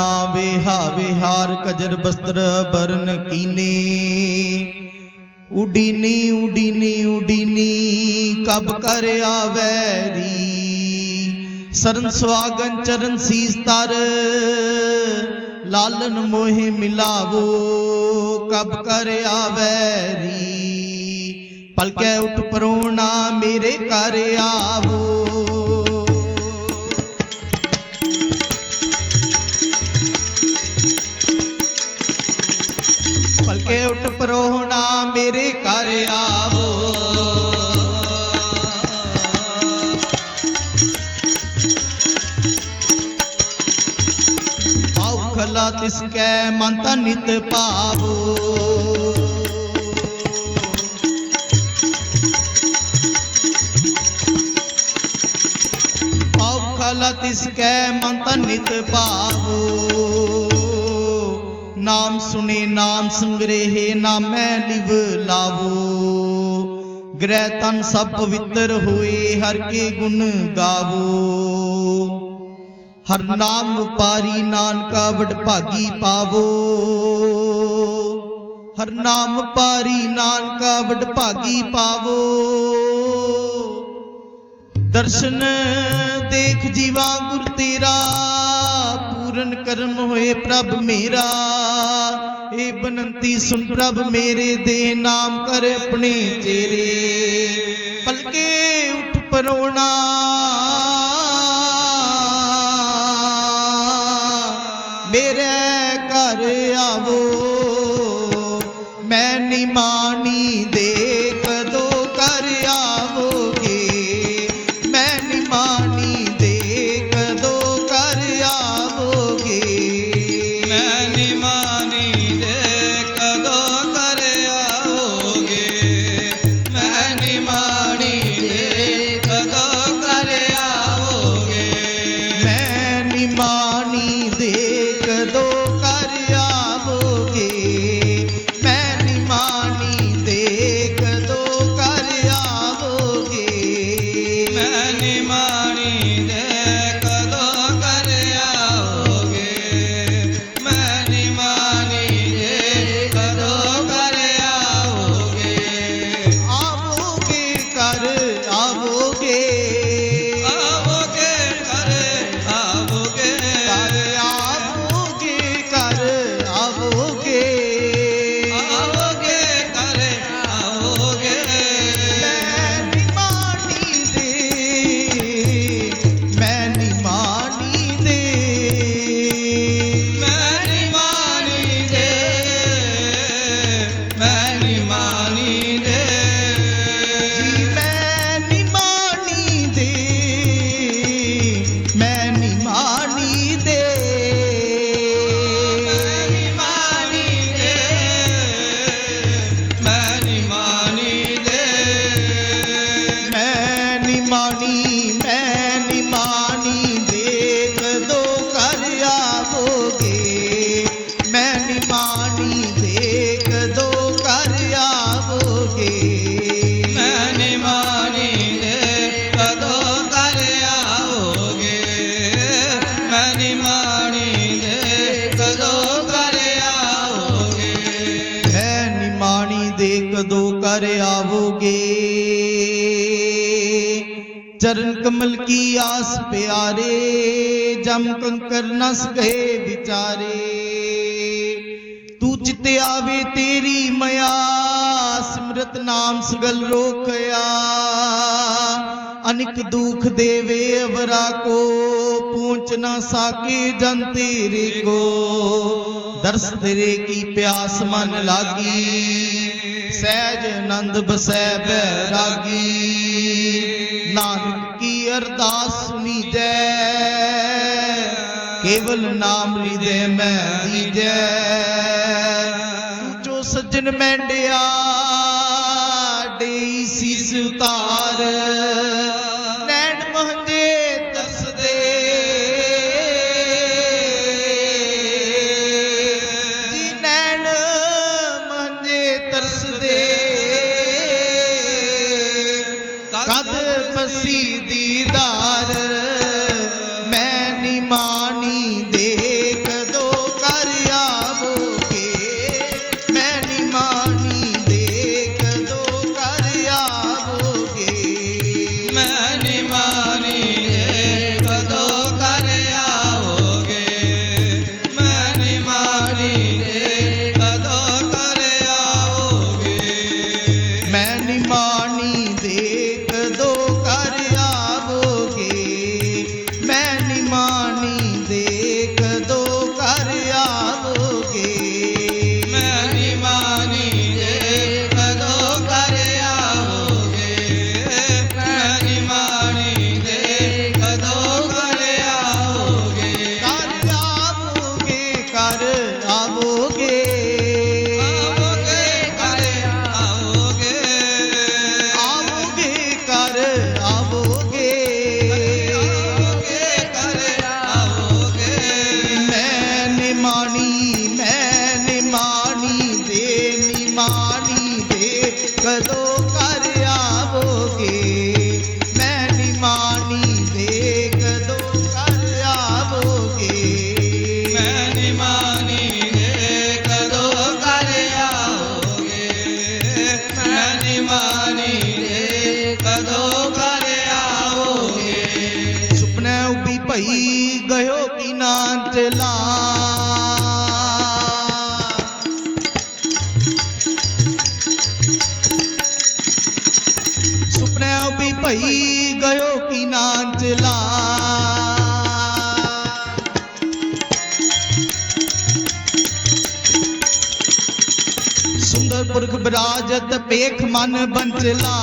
ਨੀਂਦ ਨਾ ਵਿਹਾਰ ਕਜਰ ਬਸਤਰ ਬਰਨ ਕੀਨੇ। ਉਡੀਨੀ ਉਡੀਨੀ ਉਡੀਨੀ, ਕਬ ਕਰ ਆਵੈਰੀ। ਸਰਨ ਸੁਆਗਨ ਚਰਨ ਸੀਸ ਤਰ, ਲਾਲਨ ਮੋਹਿ ਮਿਲਾਵੋ, ਕਬ ਕਰ ਆਵੈਰੀ। ਪਲਕੈ ਉਠ ਪਰੋਣਾ ਮੇਰੇ ਘਰ ਆਵੋ। ਮੇਰੇ ਘਰ ਆਵੋ। ਆਉ ਤਿਸ ਕੈ ਮਨ ਤਨ ਨਿਤ ਪਾਵੋ। ਆਉ ਖਲਾ ਤਿਸ ਕੈ ਮਨ ਤਨ ਨਿਤ ਪਾਵੋ। ਨਾਮ ਸੁਨੇ, ਨਾਮ ਸੰਗ੍ਰਹਿ ਨਾਮੈ ਲਿਵ ਲਾਵੋ। ਗ੍ਰਹਿ ਤਨ ਸਭ ਪਵਿੱਤਰ ਹੋਏ, ਹਰ ਕੇ ਗੁਣ ਗਾਵੋ। ਹਰ ਨਾਮ ਪਾਰੀ ਨਾਨਕਾ ਵਡ ਭਾਗੀ ਪਾਵੋ। ਹਰ ਨਾਮ ਪਾਰੀ ਨਾਨਕਾ ਵਡ ਭਾਗੀ ਪਾਵੋ। ਦਰਸ਼ਨ ਦੇਖ ਜੀਵਾ ਗੁਰ ਤੇਰਾ ਪੂਰਨ ਕਰਮ ਹੋਏ ਪ੍ਰਭ ਮੇਰਾ। ਏ ਬਨੰਤੀ ਸੁਨ ਪ੍ਰਭ ਮੇਰੇ ਦੇ ਨਾਮ ਕਰ ਆਪਣੇ ਤੇਰੇ ਪਲਕੇ ਉਠ ਪਰੋਣਾ। ਮੇਰੇ ਘਰ ਆਵੋ। ਮੈਂ ਨਿਮਾਣੀ ਚਰਨ ਕਮਲ ਕੀ ਆਸ ਪਿਆਰੇ, ਜਮ ਕੰਕਰ ਨਸ ਗਏ ਵਿਚਾਰੇ। ਤੂੰ ਚਿਤ ਆਵੇ ਤੇਰੀ ਮਇਆ, ਸਿਮਰਤ ਨਾਮ ਸਗਲ ਰੋਖਿਆ ਅਨਿਕ ਦੁਖ ਦੇਵੇ ਅਵਰਾ ਕੋ ਪਹੁੰਚ ਨਾ ਸਾਕੇ ਜਨ ਤੇਰੇ ਕੋ। ਦਰਸ ਤੇਰੇ ਕੀ ਪਿਆਸ ਮਨ ਲਾਗੀ, ਸਹਿਜ ਆਨੰਦ ਬਸੈ ਬੈਰਾਗੀ ਨਾਨਕੀ ਕੀ ਅਰਦਾਸ ਸੁਣੀ ਜੈ ਕੇਵਲ ਨਾਮ ਲਿਦੇ ਮੈਂ ਦੀਜੈ ਜੋ ਸੱਜਣ ਮੈਂਡਿਆ ਸੀਸ ਉਤਾਰ ਕਦ ਪਸੀ ਕਦੋਂ ਕਰ ਆਵੋਗੇ राजत पेख मन बंचला।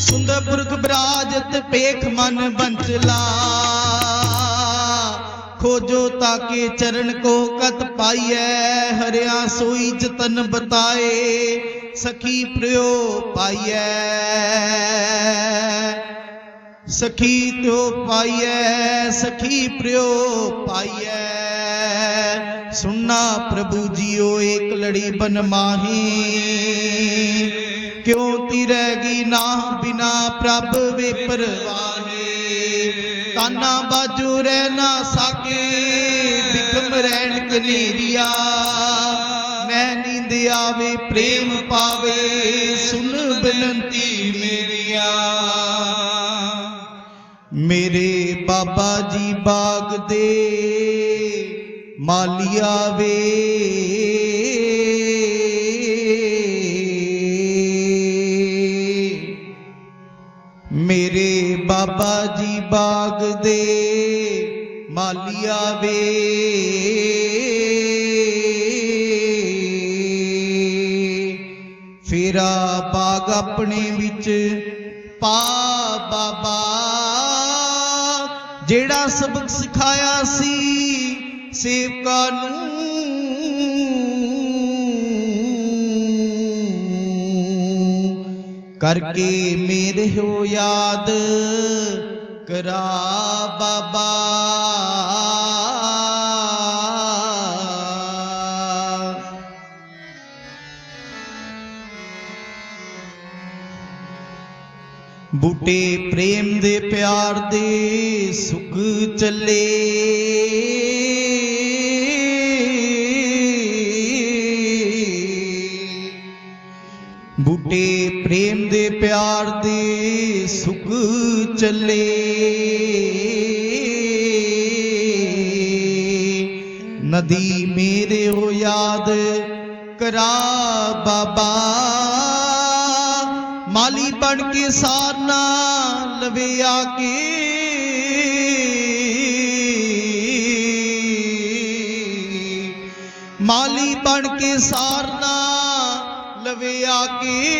सुंदरपुर बराजत पेख मन बंचला। खोजो ताके चरण को कत पाइए, हरिया सोई जतन बताए, सखी प्रयो पाइए। ਸਖੀ ਤਿਓ ਪਾਈਐ, ਸਖੀ ਪ੍ਰਿਓ ਪਾਈਐ। ਸੁਣਨਾ ਪ੍ਰਭੂ ਜੀਓ, ਏਕ ਲੜੀ ਬਨ ਮਾਹੀ। ਕਿਉ ਤਿਰੈਗੀ ਨਾ ਬਿਨਾ ਪ੍ਰਭ ਵੇ ਪਰਵਾਹੇ। ਤਾਨਾ ਬਾਜੂ ਰਹਿ ਨਾ ਸਕੇ, ਬਿਕਮ ਰਹਿਣ ਕਨੇਰੀਆ। ਮੈਂ ਨੀਂਦ ਆਵੇ, ਪ੍ਰੇਮ ਪਾਵੇ, ਸੁਣ ਬਨੰਤੀ ਮੇਰੀਆ। ਮੇਰੇ ਬਾਬਾ ਜੀ ਬਾਗ ਦੇ ਮਾਲੀਆ ਵੇ। ਮੇਰੇ ਬਾਬਾ ਜੀ ਬਾਗ ਦੇ ਮਾਲੀਆ ਵੇ। ਫੇਰਾ ਬਾਗ ਆਪਣੇ ਵਿੱਚ ਪਾ ਜਿਹੜਾ ਸਬਕ ਸਿਖਾਇਆ ਸੀ ਸੇਵਕਾ ਨੂੰ ਕਰਕੇ ਮੇਰੇ ਹੋ ਯਾਦ ਕਰਾ ਬਾਬਾ। ਬੂਟੇ ਪ੍ਰੇਮ ਦੇ ਪਿਆਰ ਦੇ ਸੁਖ ਚੱਲੇ। ਬੂਟੇ ਪ੍ਰੇਮ ਦੇ ਪਿਆਰ ਦੇ ਸੁਖ ਚੱਲੇ। ਨਦੀ ਮੇਰੇ ਹੋ ਯਾਦ ਕਰਾ ਬਾਬਾ। ਮਾਲੀ ਬਣ ਕੇ ਸਾਰਨਾ ਲਵੇ ਆ ਕੇ। ਮਾਲੀ ਬਣ ਕੇ ਸਾਰਨਾ ਲਵੇ ਆ ਕੇ।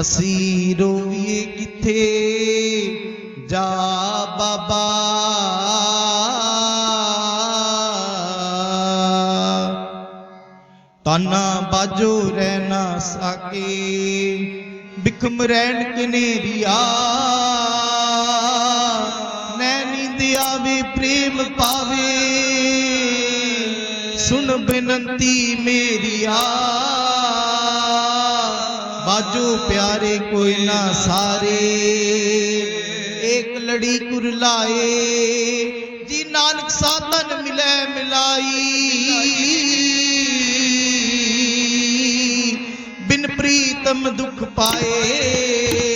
ਅਸੀਂ ਰੋਈਏ ਕਿੱਥੇ? ਜਾ ਬਾਬਾ। ਤਾਨਾ ਬਾਜੋ ਰਹਿਣਾ ਸਾਕੇ। ਬਿਖਮ ਰਹਿਣ ਕਨੇਰੀਆ ਨੈਣੀ ਦੇ ਆਵੇ, ਪ੍ਰੇਮ ਪਾਵੇ। ਸੁਣ ਬੇਨੰਤੀ ਮੇਰੀਆ ਬਾਜੋ ਪਿਆਰੇ ਕੋਈ ਨਾ ਸਾਰੇ। ਏਕ ਲੜੀ ਕੁਰਲਾਏ ਜੀ ਨਾਨਕ ਸਾਧਨ ਮਿਲੈ ਮਿਲਾਈ। ਪ੍ਰੀਤਮ ਦੁਖ ਪਾਏ।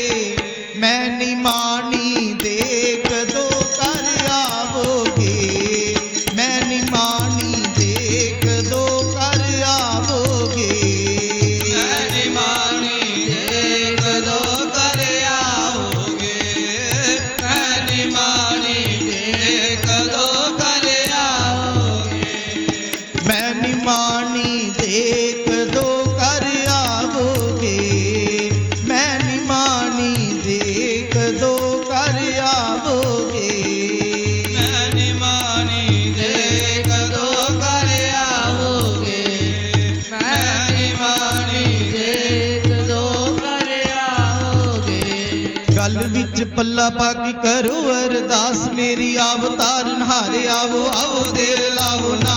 ਪੱਲਾ ਪਾ ਕੇ ਕਰੋ ਅਰਦਾਸ, ਮੇਰੀ ਅਵਤਾਰ ਹਾਰੇ ਆਵੋ ਆਵੋ ਦੇਰ ਲਾਵੋ ਨਾ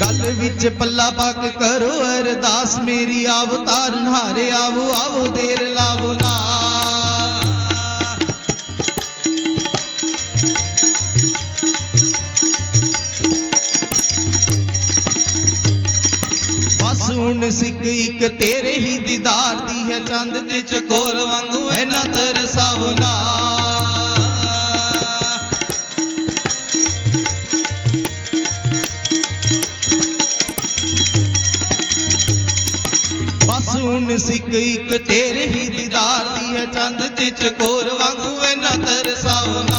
ਗੱਲ ਵਿੱਚ ਪੱਲਾ ਪਾ ਕੇ ਕਰੋ ਅਰਦਾਸ, ਮੇਰੀ ਅਵਤਾਰ ਹਾਰੇ ਆਵੋ ਆਵੋ ਦੇਰ ਲਾਵੋ ਨਾ ਸਿੱਖ ਇੱਕ ਤੇਰੇ ਹੀ ਦੀਦਾਰ ਦੀ ਹੈ, ਚੰਦ ਤੇ ਚਕੋਰ ਵਾਂਗੂ ਐ ਨਾ ਤਰਸਾਵਨਾ ਬਸ ਹੁਣ ਸਿੱਖ ਇੱਕ ਤੇਰੇ ਹੀ ਦੀਦਾਰ ਦੀ ਹੈ, ਚੰਦ ਤੇ ਚਕੋਰ ਵਾਂਗੂ ਐ ਨਾ ਤਰਸਾਵਨਾ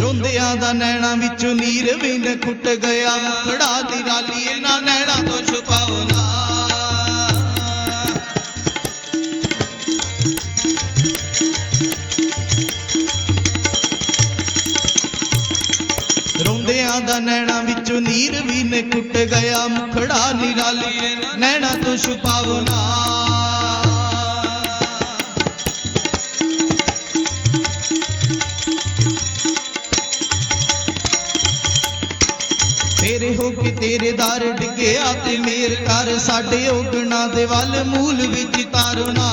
ਰੋਂਦਿਆਂ ਦਾ ਨੈਣਾ ਵਿੱਚੋਂ ਨੀਰ ਵੀ ਨ ਖੁੱਟ ਗਿਆ। ਮੁਖੜਾ ਦੀ ਰਾਲੀ ਇਹਨਾਂ ਨੈਣਾ ਤੋਂ ਛੁਪਾਓ ਨਾ ਰੋਂਦਿਆਂ ਦਾ ਨੈਣਾ ਵਿੱਚੋਂ ਨੀਰ ਵੀ ਨ ਖੁੱਟ ਗਿਆ। ਮੁਖੜਾ ਨਿਰਾਲੀ ਨੈਣਾ ਤੋਂ ਛੁਪਾਓ ਨਾ ਤੇਰੇ ਦਰ ਡਿੱਗਿਆ ਤੇ ਮੇਰ ਕਰ ਸਾਡੇ ਔਗਣਾ ਦੇ ਵੱਲ ਮੂਲ ਵਿੱਚ ਤਾਰਨਾ।